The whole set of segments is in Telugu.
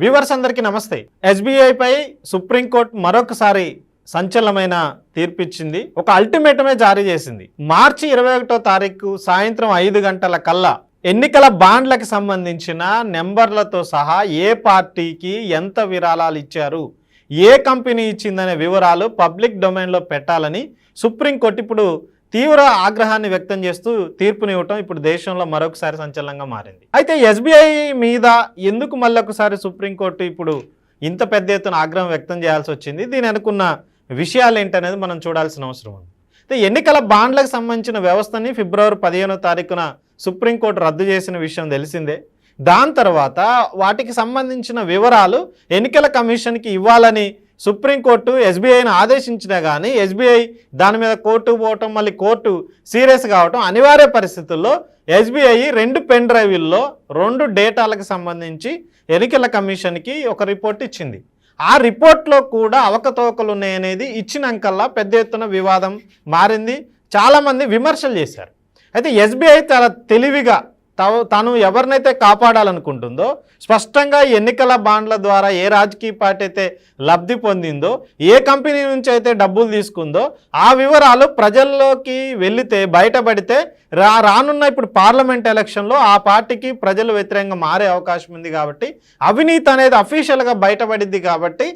వ్యూవర్స్ అందరికీ నమస్తే. ఎస్బీఐపై సుప్రీంకోర్టు మరొకసారి సంచలనమైన తీర్పిచ్చింది. ఒక అల్టిమేటమే జారీ చేసింది. మార్చి ఇరవై ఒకటో తారీఖు సాయంత్రం ఐదు గంటల కల్లా ఎన్నికల బాండ్లకు సంబంధించిన నెంబర్లతో సహా ఏ పార్టీకి ఎంత విరాళాలు ఇచ్చారు ఏ కంపెనీ ఇచ్చిందనే వివరాలు పబ్లిక్ డొమైన్లో పెట్టాలని సుప్రీంకోర్టు ఇప్పుడు తీవ్ర ఆగ్రహాన్ని వ్యక్తం చేస్తూ తీర్పునివ్వటం ఇప్పుడు దేశంలో మరొకసారి సంచలనంగా మారింది. అయితే ఎస్బీఐ మీద ఎందుకు మళ్ళొకసారి సుప్రీంకోర్టు ఇప్పుడు ఇంత పెద్ద ఎత్తున ఆగ్రహం వ్యక్తం చేయాల్సి వచ్చింది? దీని అనుకున్న విషయాలు ఏంటనేది మనం చూడాల్సిన అవసరం ఉంది. అయితే ఎన్నికల బాండ్లకు సంబంధించిన వ్యవస్థని ఫిబ్రవరి పదిహేనో తారీఖున సుప్రీంకోర్టు రద్దు చేసిన విషయం తెలిసిందే. దాని తర్వాత వాటికి సంబంధించిన వివరాలు ఎన్నికల కమిషన్కి ఇవ్వాలని సుప్రీంకోర్టు ఎస్బీఐని ఆదేశించినా కానీ ఎస్బీఐ దాని మీద కోర్టు పోవటం మళ్ళీ కోర్టు సీరియస్ కావటం అనివార్య పరిస్థితుల్లో ఎస్బీఐ రెండు పెన్ డ్రైవ్ల్లో రెండు డేటాలకు సంబంధించి ఎన్నికల కమిషన్కి ఒక రిపోర్ట్ ఇచ్చింది. ఆ రిపోర్ట్లో కూడా అవకతవకలు ఉన్నాయనేది ఇచ్చినాకల్లా పెద్ద ఎత్తున వివాదం మారింది. చాలామంది విమర్శలు చేశారు. అయితే ఎస్బీఐ చాలా తెలివిగా తాను ఎవరినైతే కాపాడాలనుకుంటుందో స్పష్టంగా ఎన్నికల బాండ్ల ద్వారా ఏ రాజకీయ పార్టీ అయితే లబ్ధి పొందిందో ఏ కంపెనీ నుంచి అయితే డబ్బులు తీసుకుందో ఆ వివరాలు ప్రజల్లోకి వెళితే బయటపడితే రా రానున్న ఇప్పుడు పార్లమెంట్ ఎలక్షన్లో ఆ పార్టీకి ప్రజలు వ్యతిరేకంగా మారే అవకాశం ఉంది కాబట్టి అవినీతి అనేది అఫీషియల్గా బయటపడింది కాబట్టి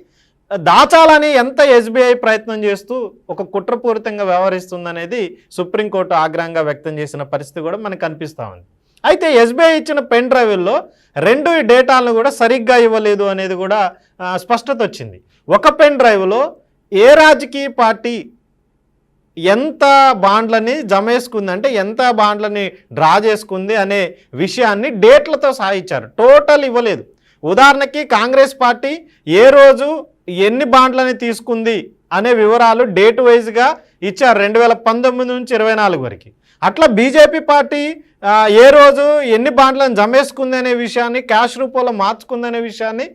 దాచాలని ఎంత ఎస్బీఐ ప్రయత్నం చేస్తూ ఒక కుట్రపూరితంగా వ్యవహరిస్తుందనేది సుప్రీంకోర్టు ఆగ్రహంగా వ్యక్తం చేసిన పరిస్థితి కూడా మనకు కనిపిస్తూ ఉంది. అయితే ఎస్బీఐ ఇచ్చిన పెన్ డ్రైవ్ల్లో రెండు డేటాలను కూడా సరిగ్గా ఇవ్వలేదు అనేది కూడా స్పష్టత వచ్చింది. ఒక పెన్ డ్రైవ్లో ఏ రాజకీయ పార్టీ ఎంత బాండ్లని జమ వేసుకుంది అంటే ఎంత బాండ్లని డ్రా చేసుకుంది అనే విషయాన్ని డేట్లతో సహా ఇచ్చారు. టోటల్ ఇవ్వలేదు. ఉదాహరణకి కాంగ్రెస్ పార్టీ ఏ రోజు ఎన్ని బాండ్లని తీసుకుంది అనే వివరాలు డేట్ వైజ్గా ఇచ్చారు రెండు వేల పంతొమ్మిది నుంచి ఇరవై నాలుగు వరకు. అట్లా బీజేపీ పార్టీ ఏ రోజు ఎన్ని బాండ్లను జమేసుకుంది అనే విషయాన్ని క్యాష్ రూపంలో మార్చుకుంది అనే విషయాన్ని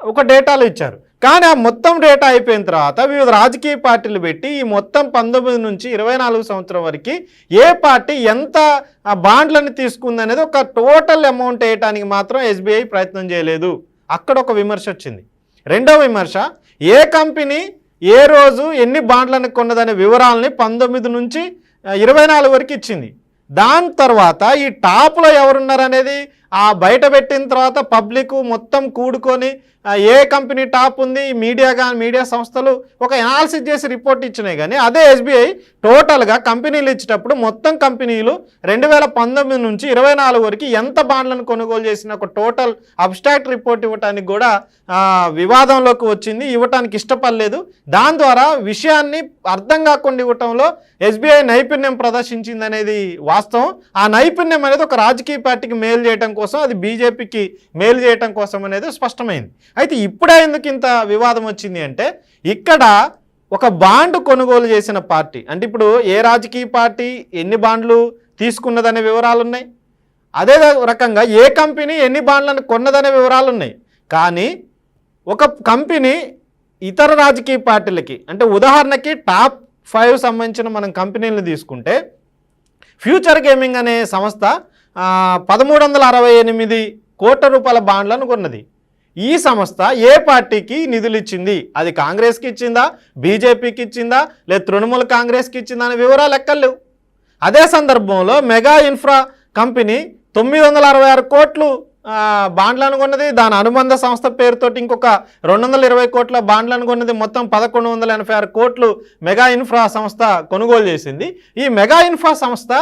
ఒక డేటాలు ఇచ్చారు. కానీ ఆ మొత్తం డేటా అయిపోయిన తర్వాత వివిధ రాజకీయ పార్టీలు పెట్టి ఈ మొత్తం పంతొమ్మిది నుంచి ఇరవై నాలుగు సంవత్సరం వరకు ఏ పార్టీ ఎంత ఆ బాండ్లను తీసుకుంది అనేది ఒక టోటల్ అమౌంట్ వేయటానికి మాత్రం ఎస్బీఐ ప్రయత్నం చేయలేదు. అక్కడ ఒక విమర్శ వచ్చింది. రెండవ విమర్శ ఏ కంపెనీ ఏ రోజు ఎన్ని బాండ్లను కొన్నదనే వివరాలని పంతొమ్మిది నుంచి ఇరవై నాలుగు వరకు ఇచ్చింది. దాని తర్వాత ఈ టాప్లో ఎవరున్నారనేది ఆ బయట పెట్టిన తర్వాత పబ్లిక్ మొత్తం కూడుకొని ఏ కంపెనీ టాప్ ఉంది మీడియా కానీ మీడియా సంస్థలు ఒక ఎనాలిసిస్ చేసి రిపోర్ట్ ఇచ్చినాయి. కానీ అదే ఎస్బీఐ టోటల్గా కంపెనీలు ఇచ్చేటప్పుడు మొత్తం కంపెనీలు రెండు వేల పంతొమ్మిది నుంచి ఇరవై నాలుగు వరకు ఎంత బాండ్లను కొనుగోలు చేసిన ఒక టోటల్ అబ్స్ట్రాక్ట్ రిపోర్ట్ ఇవ్వడానికి కూడా వివాదంలోకి వచ్చింది. ఇవ్వటానికి ఇష్టపడలేదు. దాని ద్వారా విషయాన్ని అర్థం కాకుండా ఇవ్వటంలో ఎస్బీఐ నైపుణ్యం ప్రదర్శించింది అనేది వాస్తవం. ఆ నైపుణ్యం అనేది ఒక రాజకీయ పార్టీకి మేలు చేయడం కోసం కోసం అది బీజేపీకి మేలు చేయటం కోసం అనేది స్పష్టమైంది. అయితే ఇప్పుడే ఎందుకు ఇంత వివాదం వచ్చింది అంటే ఇక్కడ ఒక బాండ్ కొనుగోలు చేసిన పార్టీ అంటే ఇప్పుడు ఏ రాజకీయ పార్టీ ఎన్ని బాండ్లు తీసుకున్నదనే వివరాలు ఉన్నాయి అదే రకంగా ఏ కంపెనీ ఎన్ని బాండ్లను కొన్నదనే వివరాలు ఉన్నాయి కానీ ఒక కంపెనీ ఇతర రాజకీయ పార్టీలకి అంటే ఉదాహరణకి టాప్ ఫైవ్ సంబంధించిన మనం కంపెనీలను తీసుకుంటే ఫ్యూచర్ గేమింగ్ అనే సంస్థ పదమూడు వందల అరవై ఎనిమిది కోట్ల రూపాయల బాండ్లను కొన్నది. ఈ సంస్థ ఏ పార్టీకి నిధులు ఇచ్చింది? అది కాంగ్రెస్కి ఇచ్చిందా? బీజేపీకి ఇచ్చిందా? లేదా తృణమూల కాంగ్రెస్కి ఇచ్చిందా అనే వివరాలు ఎక్కర్లేవు అదే సందర్భంలో మెగా ఇన్ఫ్రా కంపెనీ తొమ్మిది వందల అరవై ఆరు కోట్లు బాండ్లను కొన్నది దాని అనుబంధ సంస్థ పేరుతోటి ఇంకొక రెండు వందల ఇరవై కోట్ల బాండ్లను కొన్నది మొత్తం పదకొండు వందల ఎనభై ఆరు కోట్లు మెగా ఇన్ఫ్రా సంస్థ కొనుగోలు చేసింది. ఈ మెగా ఇన్ఫ్రా సంస్థ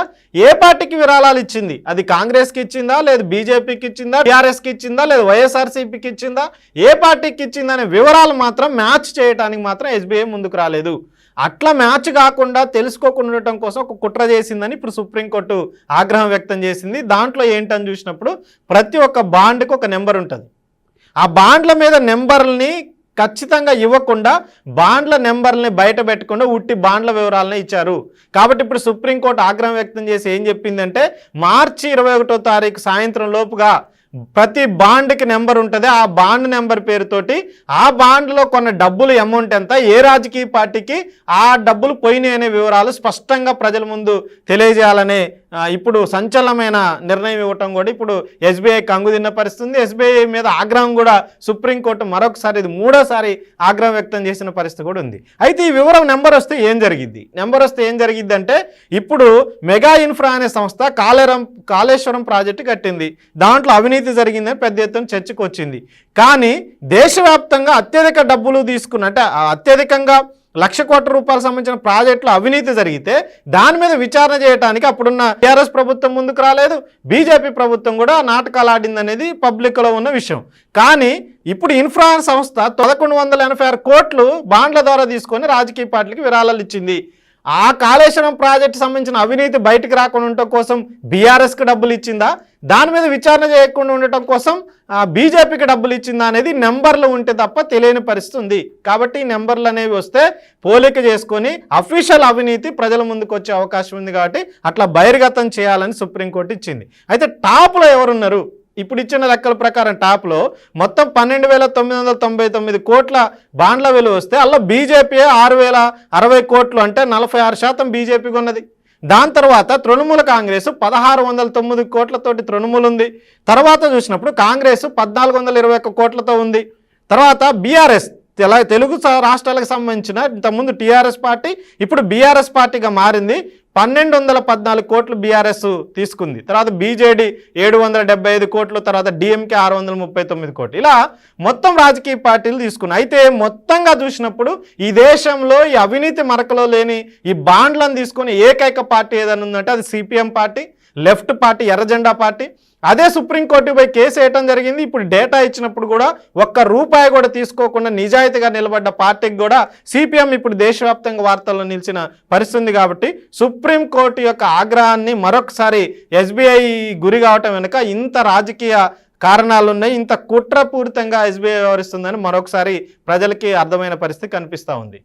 ఏ పార్టీకి విరాళాలు ఇచ్చింది? అది కాంగ్రెస్కి ఇచ్చిందా? లేదు బీజేపీకి ఇచ్చిందా? టీఆర్ఎస్కి ఇచ్చిందా? లేదు వైఎస్ఆర్సీపీకి ఇచ్చిందా? ఏ పార్టీకి ఇచ్చిందా అనే వివరాలు మాత్రం మ్యాచ్ చేయడానికి మాత్రం ఎస్బీఐ ముందుకు రాలేదు. అట్లా మ్యాచ్ కాకుండా తెలుసుకోకుండా ఉండటం కోసం ఒక కుట్ర చేసిందని ఇప్పుడు సుప్రీంకోర్టు ఆగ్రహం వ్యక్తం చేసింది. దాంట్లో ఏంటని చూసినప్పుడు ప్రతి ఒక్క బాండ్కి ఒక నెంబర్ ఉంటుంది. ఆ బాండ్ల మీద నెంబర్ని ఖచ్చితంగా ఇవ్వకుండా బాండ్ల నెంబర్ని బయట పెట్టకుండా ఉట్టి బాండ్ల వివరాలని ఇచ్చారు. కాబట్టి ఇప్పుడు సుప్రీంకోర్టు ఆగ్రహం వ్యక్తం చేసి ఏం చెప్పిందంటే మార్చి ఇరవై ఒకటో తారీఖు సాయంత్రం లోపుగా ప్రతి బాండ్కి నెంబర్ ఉంటుంది. ఆ బాండ్ నెంబర్ పేరుతోటి ఆ బాండ్లో కొన్న డబ్బులు అమౌంట్ ఎంత ఏ రాజకీయ పార్టీకి ఆ డబ్బులు పోయినాయి అనే వివరాలు స్పష్టంగా ప్రజల ముందు తెలియజేయాలనే ఇప్పుడు సంచలనమైన నిర్ణయం ఇవ్వటం కూడా ఇప్పుడు ఎస్బీఐ కంగు తిన్న పరిస్థితి ఉంది ఎస్బీఐ మీద ఆగ్రహం కూడా సుప్రీంకోర్టు మరొకసారి ఇది మూడోసారి ఆగ్రహం వ్యక్తం చేసిన పరిస్థితి కూడా ఉంది. అయితే ఈ వివరం నెంబర్ వస్తే ఏం జరిగిద్ది? నెంబర్ వస్తే ఏం జరిగిద్ది అంటే ఇప్పుడు మెగా ఇన్ఫ్రా అనే సంస్థ కాలేరం కాళేశ్వరం ప్రాజెక్టు కట్టింది. దాంట్లో అవినీతి జరిగిందని పెద్ద ఎత్తున చర్చకు వచ్చింది కానీ దేశవ్యాప్తంగా అత్యధిక డబ్బులు తీసుకున్నట్టే అత్యధికంగా లక్ష కోట్ల రూపాయలకు సంబంధించిన ప్రాజెక్టులో అవినీతి జరిగితే దాని మీద విచారణ చేయడానికి అప్పుడున్న టీఆర్ఎస్ ప్రభుత్వం ముందుకు రాలేదు. బీజేపీ ప్రభుత్వం కూడా నాటకాలు ఆడింది అనేది పబ్లిక్లో ఉన్న విషయం. కానీ ఇప్పుడు ఇన్ఫ్రా సంస్థ పదకొండు వందల ఎనభై ఆరు కోట్లు బాండ్ల ద్వారా తీసుకొని రాజకీయ పార్టీలకు విరాళాలు ఇచ్చింది. ఆ కాళేశ్వరం ప్రాజెక్టు సంబంధించిన అవినీతి బయటకు రాకుండా కోసం బీఆర్ఎస్కి డబ్బులు ఇచ్చిందా? దాని మీద విచారణ చేయకుండా ఉండటం కోసం బీజేపీకి డబ్బులు ఇచ్చిందా అనేది నెంబర్లు ఉంటే తప్ప తెలియని పరిస్థితి ఉంది. కాబట్టి నెంబర్లు అనేవి వస్తే పోలిక చేసుకొని అఫీషియల్ అవినీతి ప్రజల ముందుకు వచ్చే అవకాశం ఉంది కాబట్టి అట్లా బహిర్గతం చేయాలని సుప్రీంకోర్టు ఇచ్చింది. అయితే టాప్లో ఎవరున్నారు? ఇప్పుడు ఇచ్చిన లెక్కల ప్రకారం టాప్లో మొత్తం పన్నెండు వేల తొమ్మిది వందల తొంభై తొమ్మిది కోట్ల బాండ్ల విలువ వస్తే అలా బీజేపీ ఆరు వేల అరవై కోట్లు అంటే నలభై ఆరు శాతం బీజేపీకి ఉన్నది. దాని తర్వాత తృణమూల కాంగ్రెస్ పదహారు వందల తొమ్మిది కోట్లతోటి తృణమూలు ఉంది తర్వాత చూసినప్పుడు కాంగ్రెస్ పద్నాలుగు వందల ఇరవై ఒక్క కోట్లతో ఉంది. తర్వాత బీఆర్ఎస్ తెల తెలుగు రాష్ట్రాలకు సంబంధించిన ఇంతకుముందు టీఆర్ఎస్ పార్టీ ఇప్పుడు బీఆర్ఎస్ పార్టీగా మారింది. పన్నెండు వందల పద్నాలుగు కోట్లు బీఆర్ఎస్ తీసుకుంది. తర్వాత బీజేడీ ఏడు వందల డెబ్బై ఐదు కోట్లు తర్వాత డిఎంకే ఆరు వందల ముప్పై తొమ్మిది కోట్లు. ఇలా మొత్తం రాజకీయ పార్టీలు తీసుకున్నాయి. అయితే మొత్తంగా చూసినప్పుడు ఈ దేశంలో ఈ అవినీతి మరకలో లేని ఈ బాండ్లను తీసుకుని ఏకైక పార్టీ ఏదైనా ఉందంటే అది సిపిఎం పార్టీ లెఫ్ట్ పార్టీ ఎర్రజెండా పార్టీ. అదే సుప్రీంకోర్టుపై కేసు వేయటం జరిగింది. ఇప్పుడు డేటా ఇచ్చినప్పుడు కూడా ఒక్క రూపాయి కూడా తీసుకోకుండా నిజాయితీగా నిలబడ్డ పార్టీకి కూడా సిపిఎం ఇప్పుడు దేశవ్యాప్తంగా వార్తల్లో నిలిచిన పరిస్థితి కాబట్టి సుప్రీంకోర్టు యొక్క ఆగ్రహాన్ని మరొకసారి ఎస్బీఐ గురి కావటం వెనుక ఇంత రాజకీయ కారణాలు ఉన్నాయి ఇంత కుట్రపూరితంగా ఎస్బీఐ వ్యవహరిస్తుందని మరొకసారి ప్రజలకి అర్థమైన పరిస్థితి కనిపిస్తూ ఉంది.